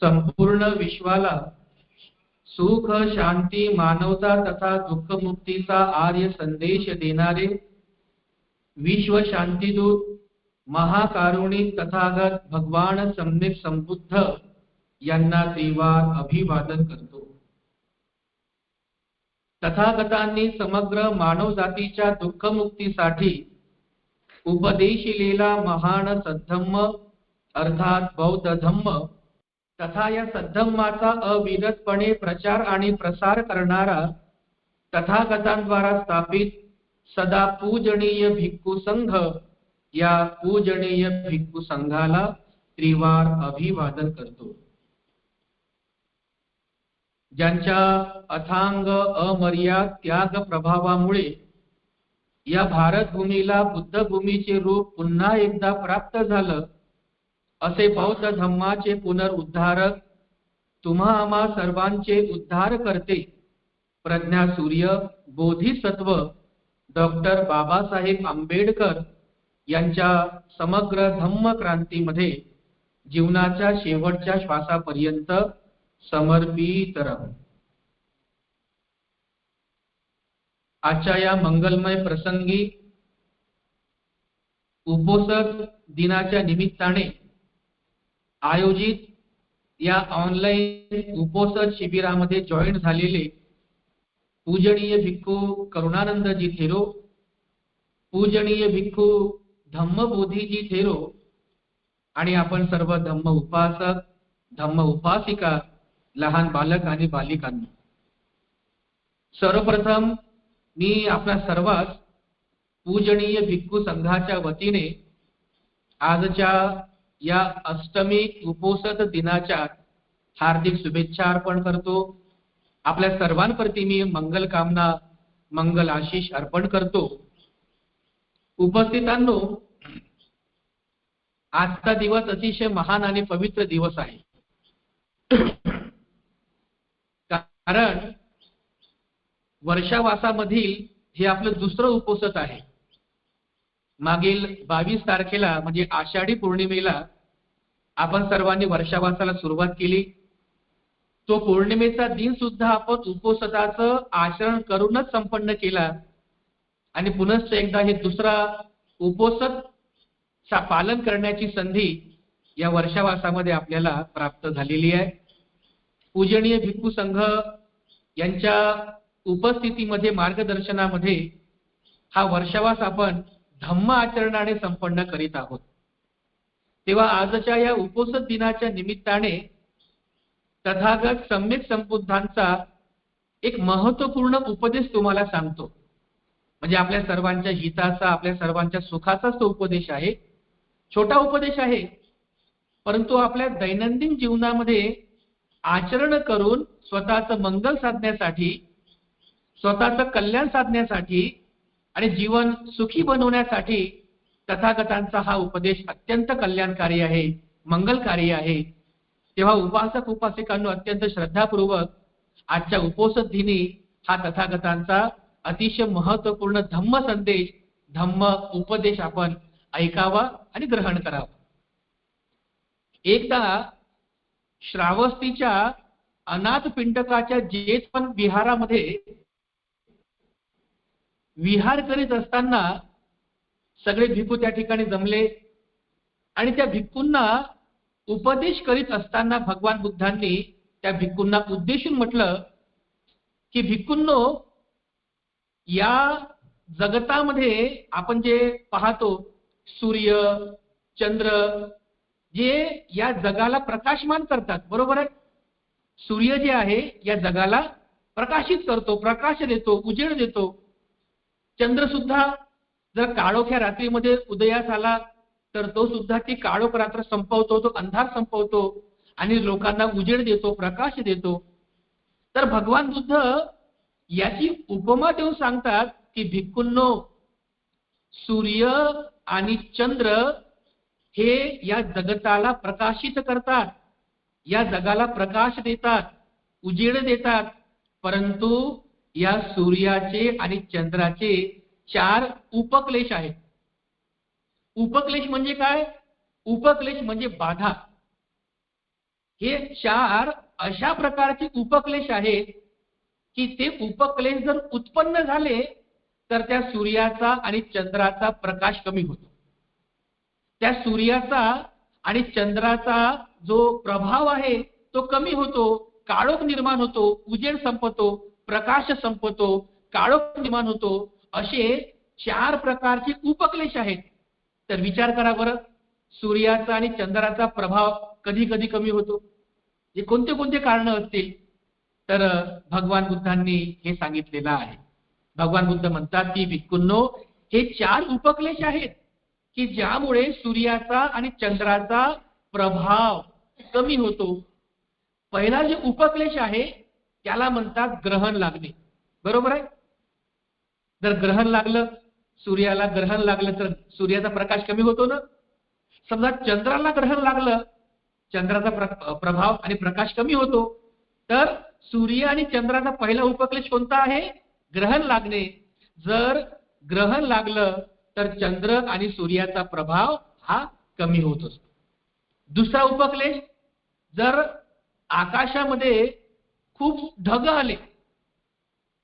संपूर्ण विश्वाला सुख शांती मानवता तथा दुःखमुक्तीचा आर्य संदेश देणारे विश्व शांतीदूत महाकारुणिक तथागत भगवान सम्यक संबुद्ध यांना त्रिवार अभिवादन करतो. तथागतांनी समग्र मानवजातीच्या दुःखमुक्तीसाठी उपदेशिलेला महान सद्धम्म अर्थात बौद्ध धम्म तथा या सद्धम्माचा अविरतपणे प्रचार आणि प्रसार करणारा तथागतांद्वारा स्थापित सदा पूजनीय भिक्खू संघ या पूजनीय भिक्खू संघाला त्रिवार अभिवादन करतो. ज्यांच्या अथांग अमर्याद त्याग प्रभावामुळे या भारतभूमीला बुद्ध भूमीचे रूप पुन्हा एकदा प्राप्त झालं असे बौद्ध धम्माचे पुनरुद्धारक तुम्हा आम्हा सर्वांचे उद्धार करते प्रज्ञा सूर्य बोधिसत्व डॉक्टर बाबासाहेब आंबेडकर यांच्या समग्र धम्म क्रांतीमध्ये जीवनाच्या शेवटच्या श्वासापर्यंत समर्पित राहू. आजच्या या मंगलमय प्रसंगी उपोषद दिनाच्या निमित्ताने आयोजित या ऑनलाईन उपोषण शिबिरामध्ये जॉईन झालेले पूजनीय भिक्खू करुणानंदजी थेरो पूजनीय भिक्खू धम्मबोधीजी थेरो आणि आपण सर्व धम्म उपासक धम्म उपासिका लहान बालक आणि बालिकांना. सर्वप्रथम मी आपल्या सर्वांस पूजनीय भिक्खू संघाच्या वतीने आजच्या या अष्टमी उपोषद दिनाच्या हार्दिक शुभेच्छा अर्पण करतो. आपल्या सर्वांप्रती मी मंगल कामना मंगल आशिष अर्पण करतो. उपस्थितांनो आजचा दिवस अतिशय महान आणि पवित्र दिवस आहे. कारण वर्षावासामधील हे आपलं दुसरं उपोषत आहे. मागील बावीस तारखेला म्हणजे आषाढी पौर्णिमेला आपण सर्वांनी वर्षावासाला सुरुवात केली. तो पौर्णिमेचा दिन सुद्धा आपण उपोषणाचं आचरण करूनच संपन्न केला. आणि पुनश्च एकदा हे दुसरा उपोषण पालन करण्याची संधी या वर्षावासामध्ये आपल्याला प्राप्त झालेली आहे. पूजनीय भिक्खू संघ यांच्या उपस्थितीमध्ये मार्गदर्शनामध्ये हा वर्षावास आपण धम्म आचरणाने संपन्न करीत आहोत. तेव्हा आजच्या या उपोषण दिनाच्या निमित्ताने तथागत सम्यक संबुद्धांचा एक महत्त्वपूर्ण उपदेश तुम्हाला सांगतो. म्हणजे आपल्या सर्वांच्या हिताचा आपल्या सर्वांच्या सुखाचाच तो उपदेश आहे. छोटा उपदेश आहे. परंतु आपल्या दैनंदिन जीवनामध्ये आचरण करून स्वतःचं मंगल साधण्यासाठी स्वतःचं कल्याण साधण्यासाठी आणि जीवन सुखी बनवण्यासाठी तथागतांचा हा उपदेश अत्यंत कल्याणकारी आहे मंगलकारी आहे. तेव्हा उपासक उपासिकांनो अत्यंत श्रद्धापूर्वक आजच्या उपोषण दिनी हा तथागतांचा अतिशय महत्त्वपूर्ण धम्म संदेश धम्म उपदेश आपण ऐकावा आणि ग्रहण करावा. एकदा श्रावस्तीच्या अनाथ पिंडकाच्या जेतपण विहारामध्ये विहार करीत असताना सगळे भिकू त्या ठिकाणी जमले. आणि त्या भिक्कूंना उपदेश करीत असताना भगवान बुद्धांनी त्या भिक्कूंना उद्देशून म्हटलं की भिक्कूंनो या जगतामध्ये आपण जे पाहतो सूर्य चंद्र जे या जगाला प्रकाशमान करतात बरोबर आहे? सूर्य जे आहे या जगाला प्रकाशित करतो प्रकाश देतो उजेड देतो. चंद्र सुद्धा जर काळोख्या रात्रीमध्ये उदयास आला तर तो सुद्धा ती काळोख रात्र संपवतो तो अंधार संपवतो आणि लोकांना उजेड देतो प्रकाश देतो. तर भगवान बुद्ध याची उपमा देऊन सांगतात की भिक्खूंनो सूर्य आणि चंद्र हे या जगताला प्रकाशित करतात. या जगाला प्रकाश देतात उजेड देतात. परंतु या सूर्याचे आणि चंद्राचे चार उपक्लेश आहेत. उपक्लेश म्हणजे काय? उपक्लेश म्हणजे बाधा. हे चार अशा प्रकारचे उपक्लेश आहेत की ते उपक्लेश जर उत्पन्न झाले तर त्या सूर्याचा आणि चंद्राचा प्रकाश कमी होतो. त्या सूर्याचा आणि चंद्राचा जो प्रभाव आहे तो कमी होतो काळोख निर्माण होतो उजेड संपतो प्रकाश संपतो काळोख निर्माण होतो असे चार प्रकारचे उपक्लेश आहेत. तर विचार करा बरं सूर्याचा आणि चंद्राचा प्रभाव कधी कधी कमी होतो. हे कोणते कोणते कारण असतील? तर भगवान बुद्धांनी हे सांगितलेलं आहे. भगवान बुद्ध म्हणतात की भिक्कुंनो हे चार उपक्लेश आहेत की ज्यामुळे सूर्याचा आणि चंद्राचा प्रभाव कमी होतो. पहिला जे उपक्लेश आहे त्याला म्हणतात ग्रहण लागणे. बरोबर आहे? जर ग्रहण लागलं सूर्याला ग्रहण लागलं तर सूर्याचा प्रकाश कमी होतो ना? समजा चंद्राला ग्रहण लागलं चंद्राचा प्रभाव आणि प्रकाश कमी होतो तर सूर्य आणि चंद्राचा पहिला उपक्लेश कोणता आहे? ग्रहण लागणे. जर ग्रहण लागलं तर चंद्र आणि सूर्याचा प्रभाव हा कमी होत असतो. दुसरा उपक्लेश जर आकाशामध्ये खूप ढग आले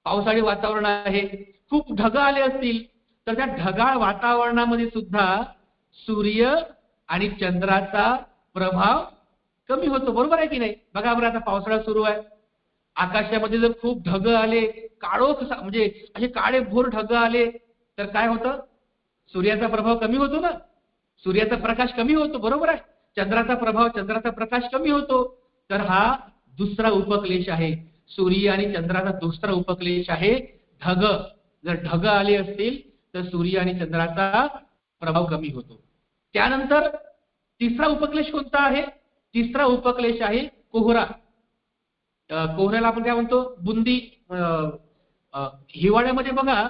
पावसाळी वातावरण आहे. खूप ढग आले असतील. तर त्या ढगाळ वातावरणामध्ये सुद्धा सूर्य आणि चंद्राचा प्रभाव कमी होतो. बरोबर आहे की नाही? बघा बरं आता पावसाळा सुरू आहे. आकाशामध्ये जर खूप ढग आले काळोख म्हणजे असे काळे भोर ढग आले तर काय होतं? सूर्याचा प्रभाव कमी होतो ना? सूर्याचा प्रकाश कमी होतो बरोबर आहे. चंद्राचा प्रभाव चंद्राचा प्रकाश कमी होतो. तर हा दुसरा उपक्लेश आहे. सूर्य आणि चंद्राचा दुसरा उपक्लेश आहे ढग. जर ढग आले असतील तर सूर्य आणि चंद्राचा प्रभाव कमी होतो. त्यानंतर तिसरा उपक्लेश कोणता आहे? तिसरा उपक्लेश आहे कोहरा. कोहऱ्याला आपण काय म्हणतो? बुंदी. हिवाळ्यामध्ये बघा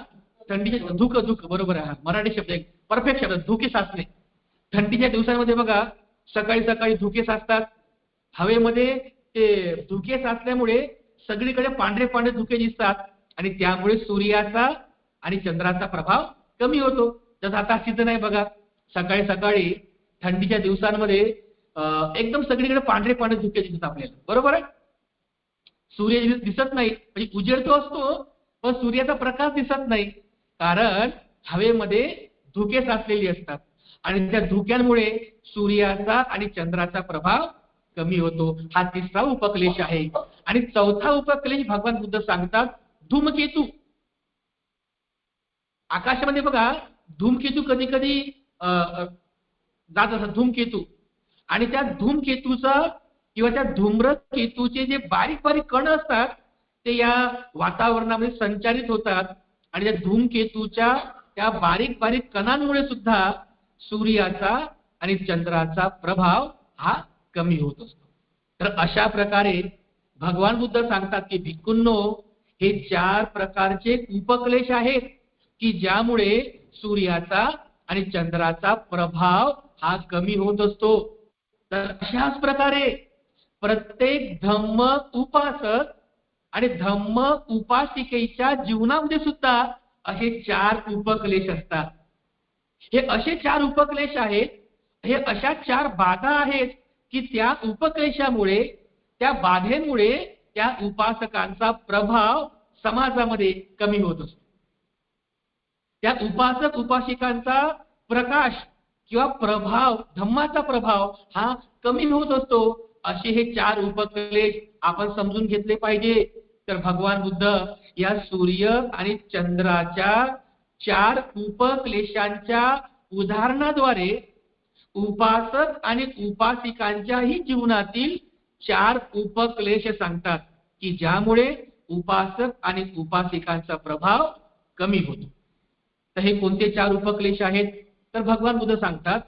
थंडीचे धुक धुक बरोबर आहे. मराठी शब्द एक परफेक्ट शब्द धुके साचणे. थंडीच्या दिवसांमध्ये बघा सकाळी सकाळी धुके साचतात. हवेमध्ये ते धुके साचल्यामुळे सगळीकडे पांढरे पांढरे धुके दिसतात आणि त्यामुळे सूर्याचा आणि चंद्राचा प्रभाव कमी होतो. जसं आता सिद्ध नाही बघा सकाळी सकाळी थंडीच्या दिवसांमध्ये एकदम सगळीकडे पांढरे पांढरे धुके दिसतात आपल्याला. बरोबर आहे? सूर्य दिसत नाही. म्हणजे उजेड तो असतो पण सूर्याचा प्रकाश दिसत नाही. कारण हवेमध्ये धुके साचलेली असतात. आणि त्या धुक्यांमुळे सूर्याचा आणि चंद्राचा प्रभाव कमी होतो. हा तिसरा उपक्लेश आहे. आणि चौथा उपक्लेश भगवान बुद्ध सांगतात धूमकेतू. आकाशामध्ये बघा धूमकेतू कधी कधी जात असतात धूमकेतू. आणि त्या धूमकेतूचा किंवा त्या धूम्रकेतूचे जे बारीक बारीक कण असतात ते या वातावरणामध्ये संचारित होतात. आणि त्या धूमकेतूच्या त्या बारीक बारीक कणांमुळे सुद्धा सूर्याचा आणि चंद्राचा प्रभाव हा कमी होत असतो. तर अशा प्रकारे भगवान बुद्ध सांगतात की भिक्कुंनो हे चार प्रकारचे उपक्लेश आहेत की ज्यामुळे सूर्याचा आणि चंद्राचा प्रभाव हा कमी होत असतो. तर अशाच प्रकारे प्रत्येक धम्म उपासक आणि धम्म उपासिकेच्या जीवनामध्ये सुद्धा असे चार उपक्लेश असतात. हे असे चार उपक्लेश आहेत हे अशा चार बाधा आहेत की त्या उपक्लेशामुळे त्या बाधेमुळे त्या उपासकांचा प्रभाव समाजामध्ये कमी होत असतो. त्या उपासक उपासिकांचा प्रकाश किंवा प्रभाव धम्माचा प्रभाव हा कमी होत असतो. असे हे चार उपक्लेश आपण समजून घेतले पाहिजे. तर भगवान बुद्ध या सूर्य आणि चंद्राच्या चार उपक्लेशांच्या उदाहरणाद्वारे उपासक आणि उपासिकांच्याही जीवनातील चार उपक्लेश सांगतात की ज्यामुळे उपासक आणि उपासिकांचा प्रभाव कमी होतो. तर हे कोणते चार उपक्लेश आहेत? तर भगवान बुद्ध सांगतात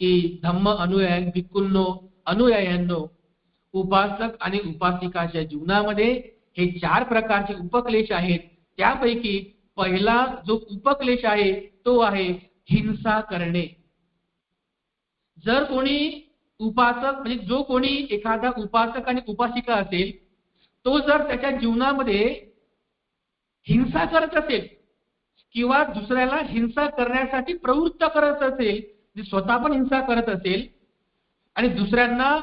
की धम्म अनुयाय भिक्कुंनो अनुयायांनो उपासक आणि उपासिकाच्या जीवनामध्ये हे चार प्रकारचे उपक्लेश आहेत. त्यापैकी पहिला जो उपक्लेश आहे तो आहे हिंसा करणे. जर कोणी उपासक म्हणजे जो कोणी एखादा उपासक आणि उपासिका असेल तो जर त्याच्या जीवनामध्ये हिंसा करत असेल किंवा दुसऱ्याला हिंसा करण्यासाठी प्रवृत्त करत असेल म्हणजे स्वतः पण हिंसा करत असेल आणि दुसऱ्यांना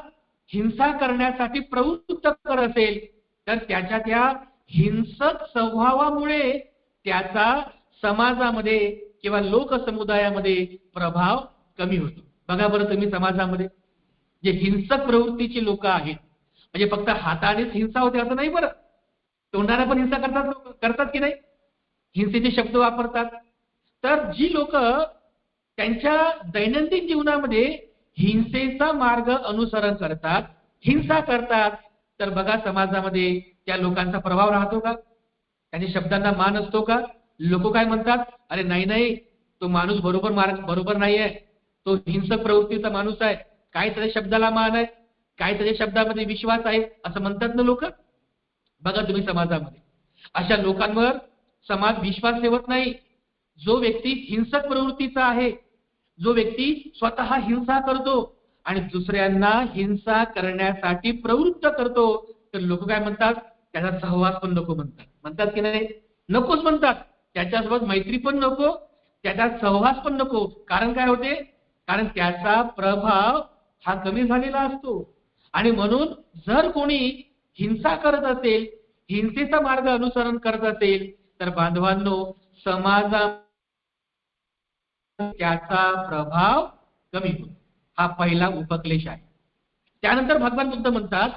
हिंसा करण्यासाठी प्रवृत्त करत असेल तर त्याच्या त्या हिंसक स्वभावामुळे त्याचा समाजामध्ये किंवा लोकसमुदायामध्ये प्रभाव कमी होतो. बघा बरं तुम्ही समाजामध्ये. जे हिंसक प्रवृत्तीची लोक आहेत. म्हणजे फक्त हातानेच हिंसा होते असं नाही बरं. तोंडाने पण हिंसा करतात लोक. करतात की नाही? हिंसेचे शब्द वापरतात. तर जी लोक त्यांच्या दैनंदिन जीवनामध्ये हिंसेचा मार्ग अनुसरण करतात हिंसा करतात तर बघा समाजामध्ये त्या लोकांचा प्रभाव राहतो का? त्यांच्या शब्दांना मान असतो का? लोक काय म्हणतात? अरे नाही नाही तो माणूस बरोबर मार्ग बरोबर नाही आहे तो हिंसक प्रवृत्तीचा माणूस आहे. काय त्याच्या शब्दाला मान आहे. काय त्याच्या शब्दामध्ये विश्वास आहे. असं म्हणतात ना लोक? बघा तुम्ही समाजामध्ये. अशा लोकांवर समाज विश्वास ठेवत नाही. जो व्यक्ती हिंसक प्रवृत्तीचा आहे जो व्यक्ती स्वतः हिंसा करतो आणि दुसऱ्यांना हिंसा करण्यासाठी प्रवृत्त करतो तर लोक काय म्हणतात? त्याचा सहवास पण नको म्हणतात. म्हणतात की नाही? नकोच म्हणतात. त्याच्यासोबत मैत्री पण नको. त्याचा सहवास पण नको. कारण काय होते? कारण त्याचा प्रभाव हा कमी झालेला असतो. आणि म्हणून जर कोणी हिंसा करत असेल हिंसेचा मार्ग अनुसरण करत असेल तर बांधवांनो समाजा त्याचा प्रभाव कमी होतो. हा पहिला उपक्लेश आहे. त्यानंतर भगवान बुद्ध म्हणतात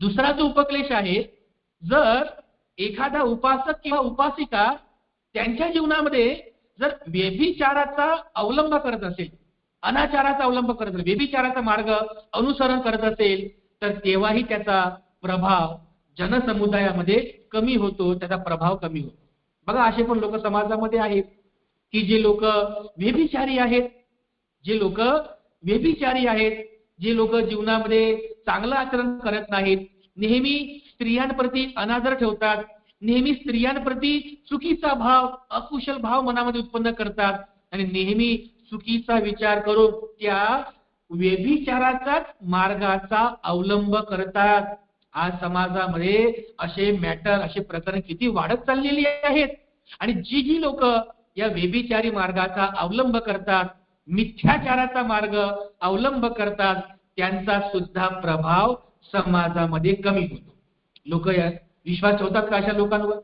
दुसरा जो उपक्लेश आहे जर एखादा उपासक किंवा उपासिका त्यांच्या जीवनामध्ये जर व्यभिचाराचा अवलंब करत असेल अनाचाराचा अवलंब करत असेल व्यभिचाराचा मार्ग अनुसरण करत असेल तर तेव्हाही त्याचा प्रभाव जनसमुदायामध्ये कमी होतो त्याचा प्रभाव कमी होतो. बघा असे पण लोक समाजामध्ये आहेत की जे लोक व्यभिचारी आहेत. जे लोक व्यभिचारी आहेत जे लोक जीवनामध्ये चांगलं आचरण करत नाहीत नेहमी स्त्रियांप्रती अनादर ठेवतात नेहमी स्त्रियांप्रती चुकीचा भाव अकुशल भाव मनामध्ये उत्पन्न करतात. आणि नेहमी चुकीचा विचार करून त्या व्यभिचाराचाच मार्गाचा अवलंब करतात. आज समाजामध्ये असे मॅटर असे प्रकरण किती वाढत चाललेली आहेत. आणि जी जी लोक या व्यभिचारी मार्गाचा अवलंब करतात मिथ्याचाराचा मार्ग अवलंब करतात त्यांचा सुद्धा प्रभाव समाजामध्ये कमी होतो. लोक या विश्वास ठेवतात का अशा लोकांवर?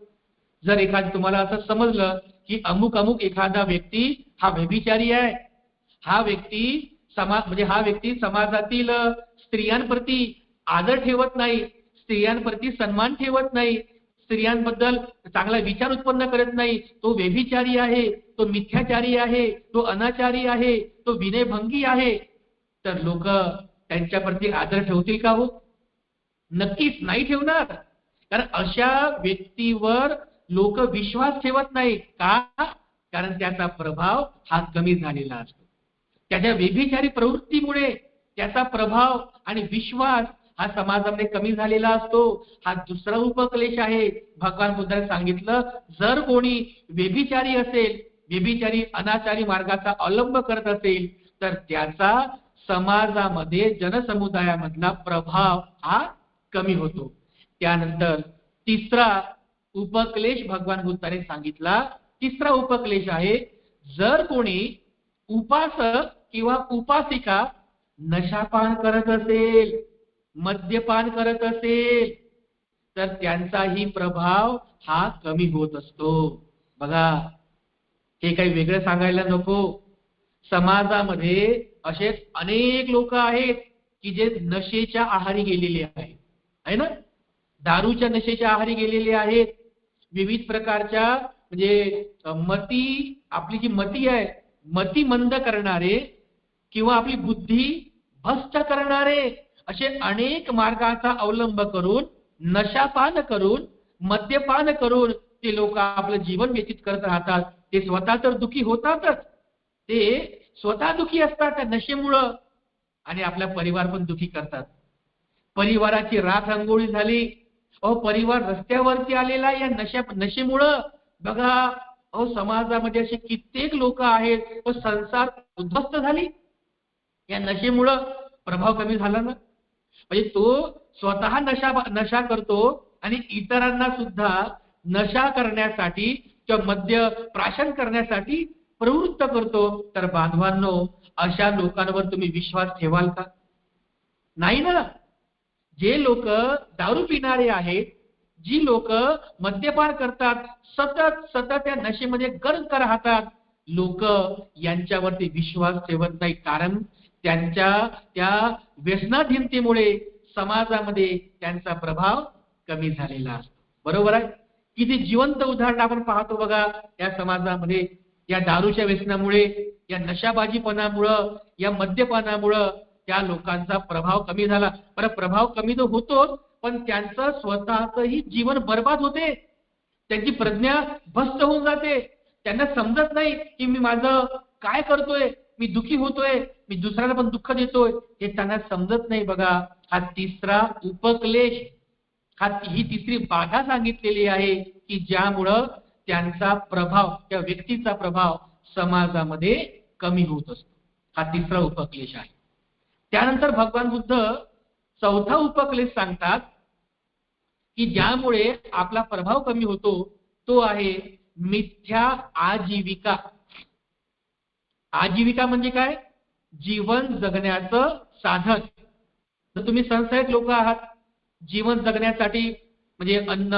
जर एखाद तुम्हाला असं समजलं की अमुक अमुक एखादा व्यक्ती हा व्यभिचारी आहे हा व्यक्ती समाज म्हणजे हा व्यक्ती समाजातील स्त्रियांप्रती आदर ठेवत नाही स्त्रियांप्रती सन्मान ठेवत नाही स्त्रियांबद्दल चांगला विचार उत्पन्न करत नाही तो व्यभिचारी आहे तो मिथ्याचारी आहे तो अनाचारी आहे तो विनयभंगी आहे तर लोक त्यांच्याप्रती आदर ठेवतील का हो? नक्कीच नाही ठेवणार. कारण अशा व्यक्तीवर लोक विश्वास ठेवत नाही का? कारण त्याचा प्रभाव हा कमी झालेला असतो. त्याच्या व्यभिचारी प्रवृत्तीमुळे त्याचा प्रभाव आणि विश्वास हा समाजामध्ये कमी झालेला असतो. हा दुसरा उपक्लेश आहे. भगवान बुद्धाने सांगितलं जर कोणी व्यभिचारी असेल व्यभिचारी अनाचारी मार्गाचा अवलंब करत असेल तर त्याचा समाजामध्ये जनसमुदायामधला प्रभाव हा कमी होतो. त्यानंतर तिसरा उपक्लेश भगवान बुद्धाने सांगितला. तिसरा उपक्लेश आहे जर कोणी उपासक किंवा उपासिका नशापान करत असेल मद्यपान करत असेल तर त्यांचाही प्रभाव हा कमी होत असतो. बघा हे काही वेगळं सांगायला नको. समाजामध्ये असे अनेक लोक आहेत की जे नशेच्या आहारी गेलेले आहेत. आहे ना? दारूच्या नशेच्या आहारी गेलेले आहेत. विविध प्रकारच्या म्हणजे मती आपली जी मती आहे मती मंद करणारे किंवा आपली बुद्धी भ्रष्ट करणारे असे अनेक मार्गाचा अवलंब करून नशापान करून मद्यपान करून ते लोक आपलं जीवन व्यतीत करत राहतात. ते स्वतः तर दुखी होतातच. ते स्वतः दुखी असतात त्या नशेमुळं आणि आपला परिवार पण दुखी करतात. परिवाराची राख रांगोळी झाली. अहो परिवार रस्त्यावरती आलेला या नशा नशेमुळं. बघा अहो समाजामध्ये असे कित्येक लोक आहेत. संसार उद्ध्वस्त झाली. या नशेमुळं प्रभाव कमी झाला ना. म्हणजे तो स्वतः नशा नशा करतो आणि इतरांना सुद्धा नशा करण्यासाठी किंवा मद्य प्राशन करण्यासाठी प्रवृत्त करतो. तर बांधवांनो अशा लोकांवर तुम्ही विश्वास ठेवाल का? नाही ना. जे लोक दारू पिणारे आहेत जी लोक मद्यपान करतात सतत सतत त्या नशेमध्ये गर्द राहतात लोक यांच्यावरती विश्वास ठेवत नाही. कारण त्यांच्या त्या व्यसनाधीनतेमुळे समाजामध्ये त्यांचा प्रभाव कमी झालेला असतो. बरोबर आहे? किती जिवंत उदाहरण आपण पाहतो बघा या समाजामध्ये या दारूच्या व्यसनामुळे या नशाबाजीपणामुळं या मद्यपानामुळं त्या लोकांचा प्रभाव कमी झाला. बरं प्रभाव कमी तर होतोच पण त्यांचं स्वतःचंही जीवन बर्बाद होते. त्यांची प्रज्ञा भस्त होऊन जाते. त्यांना समजत नाही की मी माझं काय करतोय? मी दुखी होतोय? मी दुसऱ्याला पण दुःख देतोय? हे त्यांना समजत नाही बघा. हा तिसरा उपक्लेश. हा ही तिसरी बाधा सांगितलेली आहे की ज्यामुळं त्यांचा प्रभाव त्या व्यक्तीचा प्रभाव समाजामध्ये कमी होत असतो. हा तिसरा उपक्लेश आहे. त्यानंतर भगवान बुद्ध चौथा उपक्लेश सांगतात की ज्यामुळे आपला प्रभाव कमी होतो तो आहे मिथ्या आजीविका. आजीविका म्हणजे काय? जीवन जगण्याचं साधन. तर तुम्ही संस्थेत लोक आहात. जीवन जगण्यासाठी म्हणजे अन्न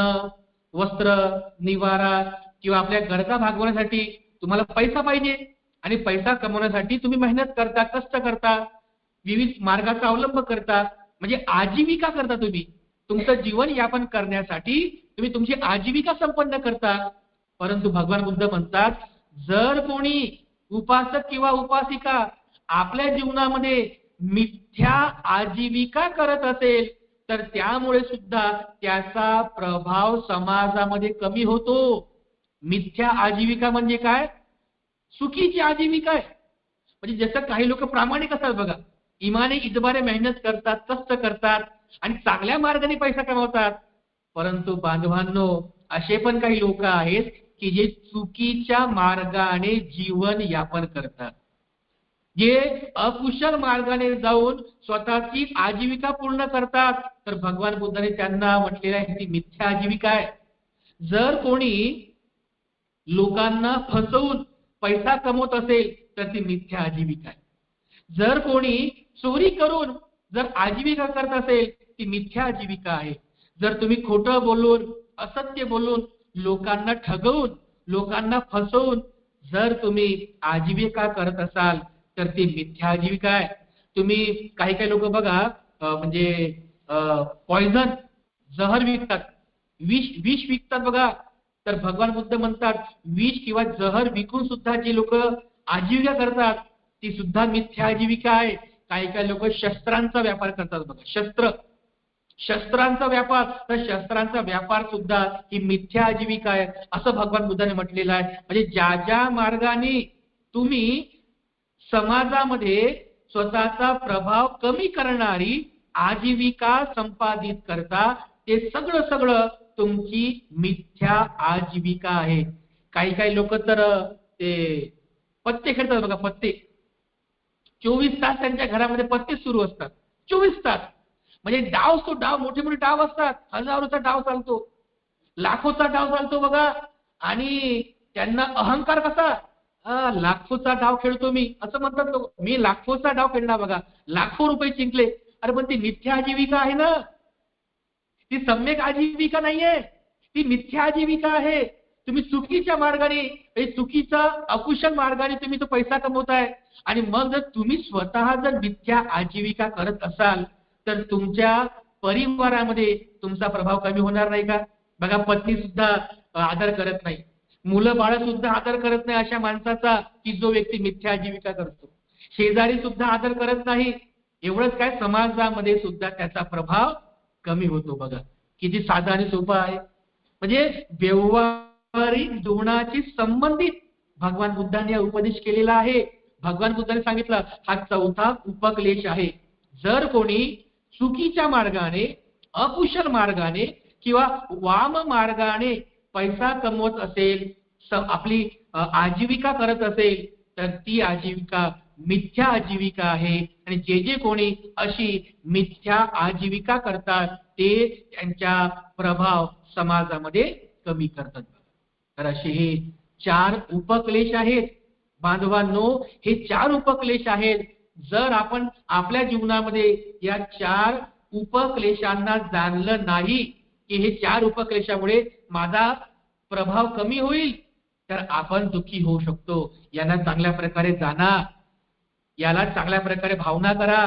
वस्त्र निवारा किंवा आपल्या गरजा भागवण्यासाठी तुम्हाला पैसा पाहिजे आणि पैसा कमवण्यासाठी तुम्ही मेहनत करता कष्ट करता. विविध मार्गाचा अवलंब करता म्हणजे आजीविका करता तुम्ही. तुमचं जीवन यापन करण्यासाठी तुम्ही तुमची आजीविका संपन्न करता. परंतु भगवान बुद्ध म्हणतात जर कोणी उपासक किंवा उपासिका आपल्या जीवनामध्ये मिथ्या आजीविका करत असेल तर त्यामुळे सुद्धा त्याचा प्रभाव समाजामध्ये कमी होतो. मिथ्या आजीविका म्हणजे काय? चुकीची आजीविका आहे. म्हणजे जसं काही लोक प्रामाणिक असतात बघा. इमाने इतबारे मेहनत करतात कष्ट करतात आणि चांगल्या मार्गाने पैसा कमवतात. परंतु बांधवांनो असे पण काही लोक आहेत की जे चुकीच्या मार्गाने जीवन यापन करतात. जे अकुशल मार्गाने जाऊन स्वतःची आजीविका पूर्ण करतात. तर भगवान बुद्धाने त्यांना म्हटलेलं आहे ती मिथ्या आजीविका आहे. जर कोणी लोकांना फसवून पैसा कमवत असेल तर ती मिथ्या आजीविका आहे. जर कोणी चोरी करून जर आजीविका करत असेल ती मिथ्या आजीविका आहे. जर तुम्ही खोटं बोलून असत्य बोलून लोकांना ठगवून लोकांना फसवून जर तुम्ही आजीविका करत असाल तर ती मिथ्या आजीविका आहे. तुम्ही काही काही लोक बघा म्हणजे पॉइझन जहर विकतात. विष विष विकतात बघा. तर भगवान बुद्ध म्हणतात विष किंवा जहर विकून सुद्धा जी लोक आजीविका करतात ती सुद्धा मिथ्या आजीविका आहे. काही काही लोक शस्त्रांचा व्यापार करतात बघा. शस्त्र. शस्त्रांचा व्यापार. तर शस्त्रांचा व्यापार सुद्धा ही मिथ्या आजीविका आहे. असं भगवान बुद्धाने म्हटलेलं आहे. म्हणजे ज्या ज्या मार्गाने तुम्ही समाजामध्ये स्वतःचा प्रभाव कमी करणारी आजीविका संपादित करता ते सगळं सगळं तुमची मिथ्या आजीविका आहे. काही काही लोक तर ते पत्ते खेळतात बघा पत्ते. चोवीस तास त्यांच्या घरामध्ये पत्ते सुरू असतात. चोवीस तास. म्हणजे डाव तो डाव मोठे मोठे डाव असतात. हजारोचा डाव चालतो. लाखोचा डाव चालतो बघा. आणि त्यांना अहंकार कसा? लाखोचा डाव खेळतो मी. असं म्हणतात मी लाखोचा डाव खेळणार बघा. लाखो रुपये जिंकले. अरे पण ती मिथ्या आजीविका आहे ना. ती सम्यक आजीविका नाहीये. ती मिथ्या आजीविका आहे. तुम्ही चुकीच्या मार्गाने म्हणजे चुकीचा अकुशल मार्गाने तुम्ही तो पैसा कमवताय. आणि मग जर तुम्ही स्वतः जर मिथ्या आजीविका करत असाल तर तुमच्या परिवारामध्ये तुमचा प्रभाव कमी होणार नाही का? बघा पत्नी सुद्धा आदर करत नाही. मुलं बाळ सुद्धा आदर करत नाही अशा माणसाचा की जो व्यक्ती मिथ्या आजीविका करतो. शेजारी सुद्धा आदर करत नाही. एवढंच काय? समाजामध्ये सुद्धा त्याचा प्रभाव कमी होतो बघा. किती साधा आणि सोपं आहे. म्हणजे व्यवहार जीवनाची संबंधित. भगवान बुद्धांनी उपदेश केलेला आहे. भगवान बुद्धाने सांगितलं हा चौथा उपक्लेश आहे. जर कोणी चुकीच्या मार्गाने अकुशल मार्गाने किंवा वाम मार्गाने पैसा कमवत असेल आपली आजीविका करत असेल तर ती आजीविका मिथ्या आजीविका आहे. आणि जे जे कोणी अशी मिथ्या आजीविका करतात ते त्यांच्या प्रभाव समाजामध्ये कमी करतात. तर असे हे चार उपक्लेश आहेत. बांधवांनो हे चार उपक्लेश आहेत. जर आपण आपल्या जीवनामध्ये या चार उपक्लेशांना जाणलं नाही की हे चार उपक्लेशामुळे माझा प्रभाव कमी होईल तर आपण दुःखी होऊ शकतो. यांना चांगल्या प्रकारे जाणा. याला चांगल्या प्रकारे भावना करा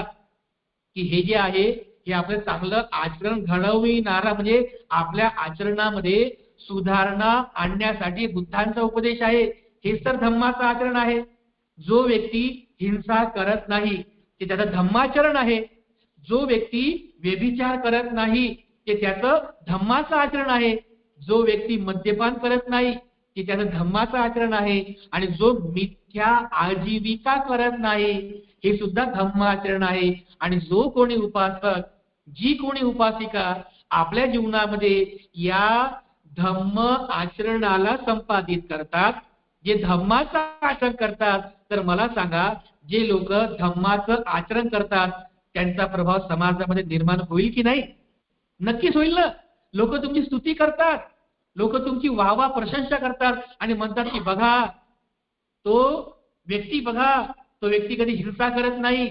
की हे जे आहे हे आपलं चांगलं आचरण घडविणारा म्हणजे आपल्या आचरणामध्ये सुधारणा आणण्यासाठी बुद्धांचा उपदेश आहे. हेच तर धम्माचं आचरण आहे. जो व्यक्ती हिंसा करत नाही ते त्याचं धम्माचरण आहे. जो व्यक्ती व्यभिचार करत नाही ते त्याचं धम्माचं आचरण आहे. जो व्यक्ती मद्यपान करत नाही ते त्याचं धम्माचं आचरण आहे. आणि जो मिथ्या आजीविका करत नाही हे सुद्धा धम्म आचरण आहे. आणि जो कोणी उपासक जी कोणी उपासिका आपल्या जीवनामध्ये या धम्म आचरणाला संपादित करतात. जे धम्माचं आचरण करतात तर मला सांगा जे लोक धम्माचं आचरण करतात त्यांचा प्रभाव समाजामध्ये निर्माण होईल की नाही? नक्कीच होईल ना. लोक तुमची स्तुती करतात. लोक तुमची वाहवा प्रशंसा करतात आणि म्हणतात की बघा तो व्यक्ती बघा तो व्यक्ती कधी हिंसा करत नाही.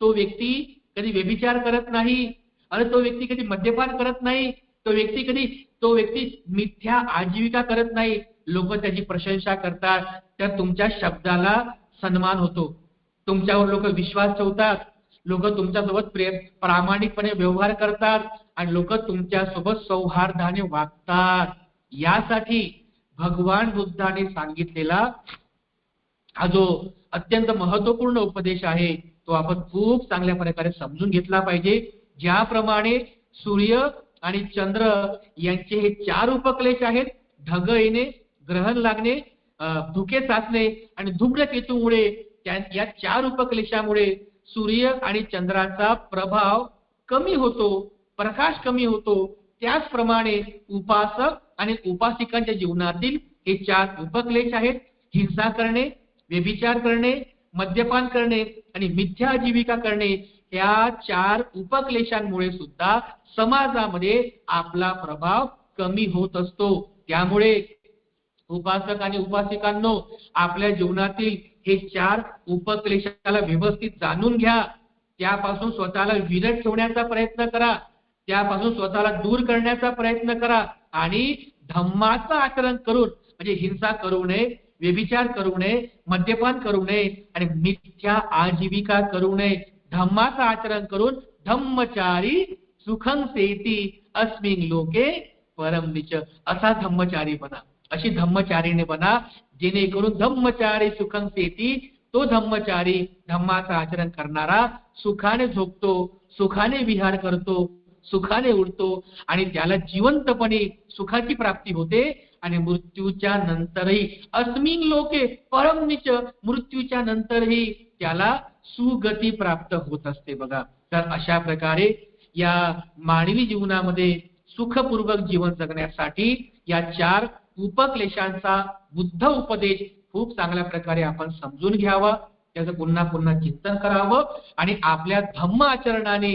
तो व्यक्ती कधी व्यभिचार करत नाही. अरे तो व्यक्ती कधी मद्यपान करत नाही. तो व्यक्ती कधी तो व्यक्ती मिथ्या आजीविका करत नाही. लोक त्याची प्रशंसा करतात. तर तुमच्या शब्दाला सन्मान होतो. तुमच्यावर लोक विश्वास ठेवतात. लोक तुमच्यासोबत प्रेम प्रामाणिकपणे व्यवहार करतात आणि लोक तुमच्यासोबत सौहार्दाने वागतात. यासाठी भगवान बुद्धाने सांगितलेला हा जो अत्यंत महत्त्वपूर्ण उपदेश आहे तो आपण खूप चांगल्या प्रकारे समजून घेतला पाहिजे. ज्याप्रमाणे सूर्य आणि चंद्र यांचे हे चार उपक्लेश आहेत. ढग येणे ग्रहण लागणे धुके साचणे आणि धूम्रकेतूमुळे या चार उपक्लेशामुळे सूर्य आणि चंद्राचा प्रभाव कमी होतो प्रकाश कमी होतो. त्याचप्रमाणे उपासक आणि उपासिकांच्या जीवनातील हे चार उपक्लेश आहेत. हिंसा करणे व्यभिचार करणे मद्यपान करणे आणि मिथ्या आजीविका करणे ह्या चार उपक्लेशांमुळे सुद्धा समाजामध्ये आपला प्रभाव कमी होत असतो. त्यामुळे उपासक आणि उपासिकांनो आपल्या जीवनातील हे चार उपक्लेशाला व्यवस्थित जाणून घ्या. त्यापासून स्वतःला विरत ठेवण्याचा प्रयत्न करा. त्यापासून स्वतःला दूर करण्याचा प्रयत्न करा आणि धम्माचं आचरण करून म्हणजे हिंसा करू नये व्यभिचार करू नये मद्यपान करू नये आणि मिथ्या आजीविका करू नये. धम्माचं आचरण करून धम्मचारी सुखं सेती अस्मिन लोके परमनिच असा धम्मचारी बना अशी धम्मचारीने बना जेणेकरून धम्मचारी सुखं सेती तो धम्मचारी धम्माचं आचरण करणारा सुखाने झोपतो सुखाने विहार करतो सुखाने उडतो आणि त्याला जिवंतपणे सुखाची प्राप्ती होते आणि मृत्यूच्या नंतरही अस्मिन लोके परमनिच मृत्यूच्या नंतरही त्याला सुगती प्राप्त होत असते बघा. तर अशा प्रकारे या मानवी जीवनामध्ये सुखपूर्वक जीवन जगण्यासाठी या चार उपक्लेशांचा बुद्ध उपदेश खूप चांगल्या प्रकारे आपण समजून घ्यावा. त्याचं पुन्हा पुन्हा चिंतन करावं. आणि आपल्या धम्म आचरणाने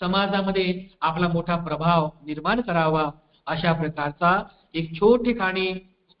समाजामध्ये आपला मोठा प्रभाव निर्माण करावा अशा प्रकारचा एक छोटेखानी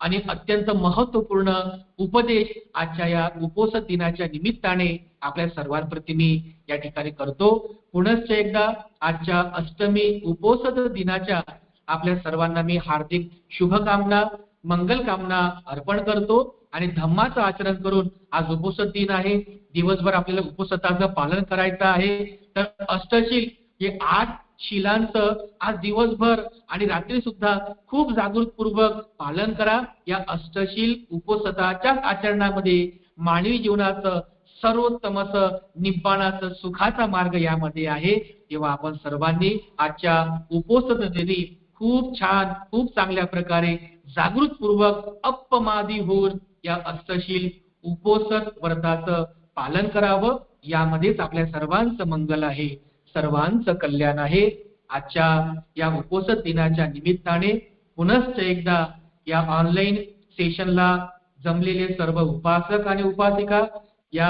आणि अत्यंत महत्त्वपूर्ण उपदेश आजच्या या उपोषण दिनाच्या निमित्ताने आपल्या सर्वांप्रती मी या ठिकाणी करतो. पुनश्च एकदा आजच्या अष्टमी उपोषण दिनाच्या आपल्या सर्वांना मी हार्दिक शुभकामना मंगल कामना अर्पण करतो आणि धम्माचं आचरण करून आज उपोषण दिन आहे. दिवसभर आपल्याला उपसताचं पालन करायचं आहे. तर अष्टशील हे आठ शिलांचं आज दिवसभर आणि रात्री सुद्धा खूप जागृतपूर्वक पालन करा. या अष्टशील उपसताच्याच आचरणामध्ये मानवी जीवनाचं सर्वोत्तम असं निब्बाणाचं सुखाचा मार्ग यामध्ये आहे. तेव्हा आपण सर्वांनी आजच्या उपोषण खूप छान खूप चांगल्या प्रकारे जागृतपूर्वक अपमादी होऊन या अष्टशील उपोषण व्रताचं पालन करावं. यामध्येच आपल्या सर्वांचं मंगल आहे. सर्वांचं कल्याण आहे. आजच्या या उपोषण दिनाच्या निमित्ताने पुनश्च एकदा या ऑनलाईन सेशनला जमलेले सर्व उपासक आणि उपासिका या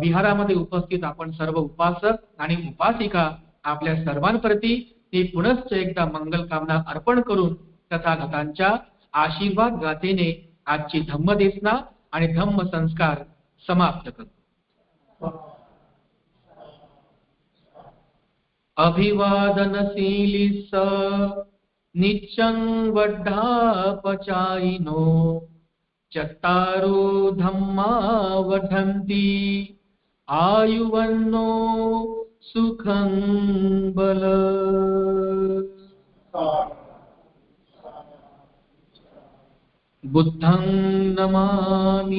विहारामध्ये उपस्थित आपण सर्व उपासक आणि उपासिका आपल्या सर्वांप्रती ते पुनश्च एकदा मंगल कामना अर्पण करून तथागतांच्या आशीर्वाद गाथेने आजची धम्मदेसना आणि धम्म संस्कार समाप्त करतो. अभिवादनशीली स नित्यं वड्ढापचायिनो चत्तारो धम्मा वढन्ति आयुवन्नो सुखं बल। बुद्धं नमामि।